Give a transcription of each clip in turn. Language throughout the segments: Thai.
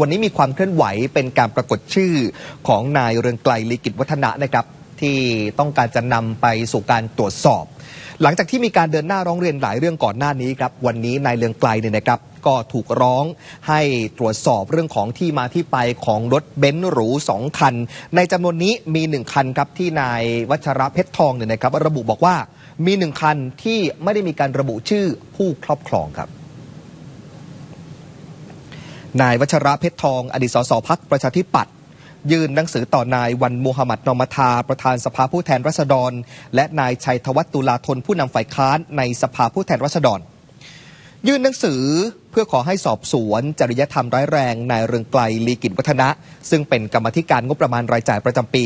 วันนี้มีความเคลื่อนไหวเป็นการปรากฏชื่อของนายเรืองไกลลีกิจวัฒนะนะครับที่ต้องการจะนำไปสู่การตรวจสอบ หลังจากที่มีการเดินหน้าร้องเรียนหลายเรื่องก่อนหน้านี้ครับวันนี้นายเรืองไกลเนี่ยนะครับก็ถูกร้องให้ตรวจสอบเรื่องของที่มาที่ไปของรถเบนซ์หรูสองคัน ในจำนวนนี้มีหนึ่งคันครับที่นายวัชระเพชรทองเนี่ยนะครับระบุบอกว่ามีหนึ่งคันที่ไม่ได้มีการระบุชื่อผู้ครอบครองครับ นายวัชระเพชรทอง อดีตสสพักประชาธิปัตย์ยื่นหนังสือต่อนายวันมูฮัมหมัดนอมทา ประธานสภาผู้แทนราษฎร และนายชัยธวัฒน์ตุลาธนผู้นำฝ่ายค้านในสภาผู้แทนราษฎร ยื่นหนังสือเพื่อขอให้สอบสวนจริยธรรมร้ายแรงนายเรืองไกลลีกิจวัฒนะ ซึ่งเป็นกรรมธิการงบประมาณรายจ่ายประจำปี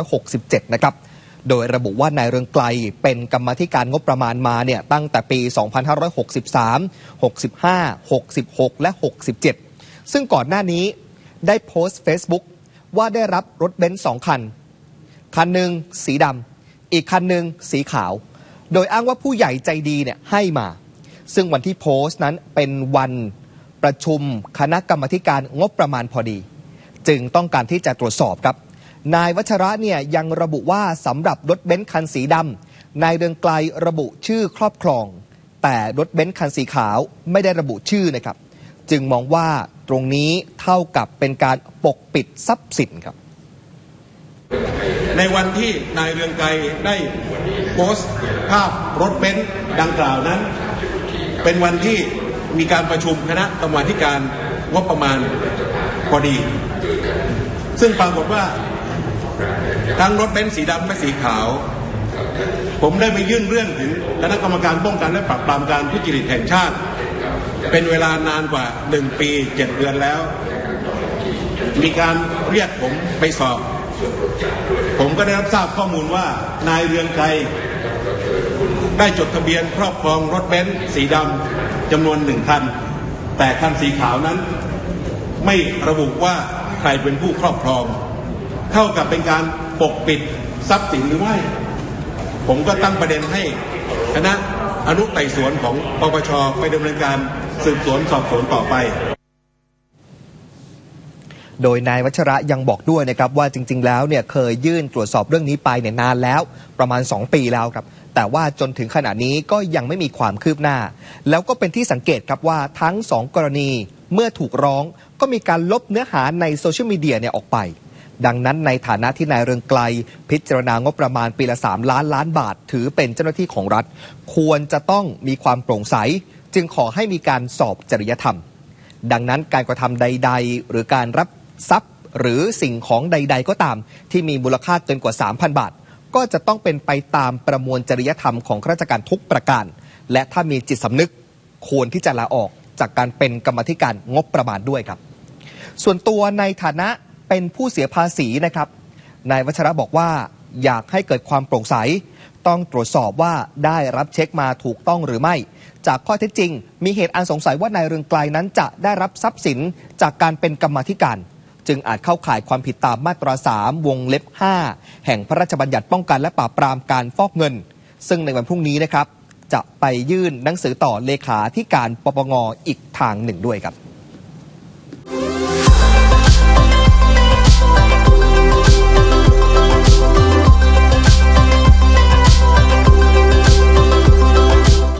2567 นะครับโดยระบุว่านายเรืองไกลเป็นกรรมธิการงบประมาณมาเนี่ยตั้งแต่ปี 2563 65 66 และ 67 ซึ่งก่อนหน้านี้ได้โพสต์ Facebook ว่าได้รับรถเบนซ์สองคัน คันหนึ่งสีดำอีกคันหนึ่งสีขาว โดยอ้างว่าผู้ใหญ่ใจดีเนี่ยให้มา ซึ่งวันที่โพสต์นั้นเป็นวันประชุมคณะกรรมการงบประมาณพอดี จึงต้องการที่จะตรวจสอบครับ นายวัชระเนี่ยยังระบุว่าสำหรับรถเบนซ์คันสีดำนายเรืองไกลระบุชื่อครอบครอง แต่รถเบนซ์คันสีขาวไม่ได้ระบุชื่อนะครับ จึงมองว่าตรงนี้เท่ากับเป็นการปกปิดทรัพย์สินครับ ในวันที่นายเรืองไกรได้โพสต์ภาพรถเบนซ์ดังกล่าวนั้น เป็นวันที่มีการประชุมคณะกรรมาการงบประมาณพอดี ซึ่งปรากฏว่า ทั้งรถเบนซ์สีดำและสีขาว ผมได้ไปยื่นเรื่องถึงคณะกรรมการป้องกันและปราบปรามการทุจริตแห่งชาติ เป็นเวลานานกว่าหนึ่งปีเจ็ดเดือนแล้ว มีการเรียกผมไปสอบ ผมก็ได้รับทราบข้อมูลว่านายเรืองไกรได้จดทะเบียนครอบครองรถเบนซ์สีดำจำนวนหนึ่งคัน แต่คันสีขาวนั้น ไม่ระบุว่าใครเป็นผู้ครอบครอง เท่ากับเป็นการปกปิดทรัพย์สินหรือไม่ ผมก็ตั้งประเด็นให้คณะ อนุไต่สวนของปปชไปดำเนินการสืบสวนสอบสวนต่อไปโดยนายวัชระยังบอกด้วยนะครับว่าจริง ๆ แล้วเนี่ยเคยยื่นตรวจสอบเรื่องนี้ไปเนี่ยนานแล้วประมาณ 2 ปีแล้วครับ แต่ว่าจนถึงขณะนี้ก็ยังไม่มีความคืบหน้า แล้วก็เป็นที่สังเกตครับว่าทั้ง 2 กรณีเมื่อถูกร้องก็มีการลบเนื้อหาในโซเชียลมีเดียเนี่ยออกไป ดังนั้นในฐานะที่นายเรืองไกล พิจารณางบประมาณปีละ 3 ล้านล้านบาท ถือเป็นเจ้าหน้าที่ของรัฐ ควรจะต้องมีความโปร่งใส จึงขอให้มีการสอบจริยธรรม ดังนั้นการกระทำใด ๆ หรือการรับทรัพย์หรือสิ่งของใด ๆ ก็ตาม ที่มีมูลค่าเกินกว่า 3,000 บาท ก็จะต้องเป็นไปตามประมวลจริยธรรมของข้าราชการทุกประการ และถ้ามีจิตสำนึกควรที่จะลาออกจากการเป็นกรรมธิการงบประมาณด้วยครับ ส่วนตัวในฐานะ เป็นผู้เสียภาษีนะครับ นายวัชระบอกว่าอยากให้เกิดความโปร่งใส ต้องตรวจสอบว่าได้รับเช็คมาถูกต้องหรือไม่ จากข้อเท็จจริง มีเหตุอันสงสัยว่านายเรืองไกลนั้นจะได้รับทรัพย์สินจากการเป็นกรรมธิการ จึงอาจเข้าข่ายความผิดตามมาตรา 3 วงเล็บ 5 แห่งพระราชบัญญัติป้องกันและปราบปรามการฟอกเงิน ซึ่งในวันพรุ่งนี้นะครับ จะไปยื่นหนังสือต่อเลขาธิการปปงอีกทางหนึ่งด้วยครับ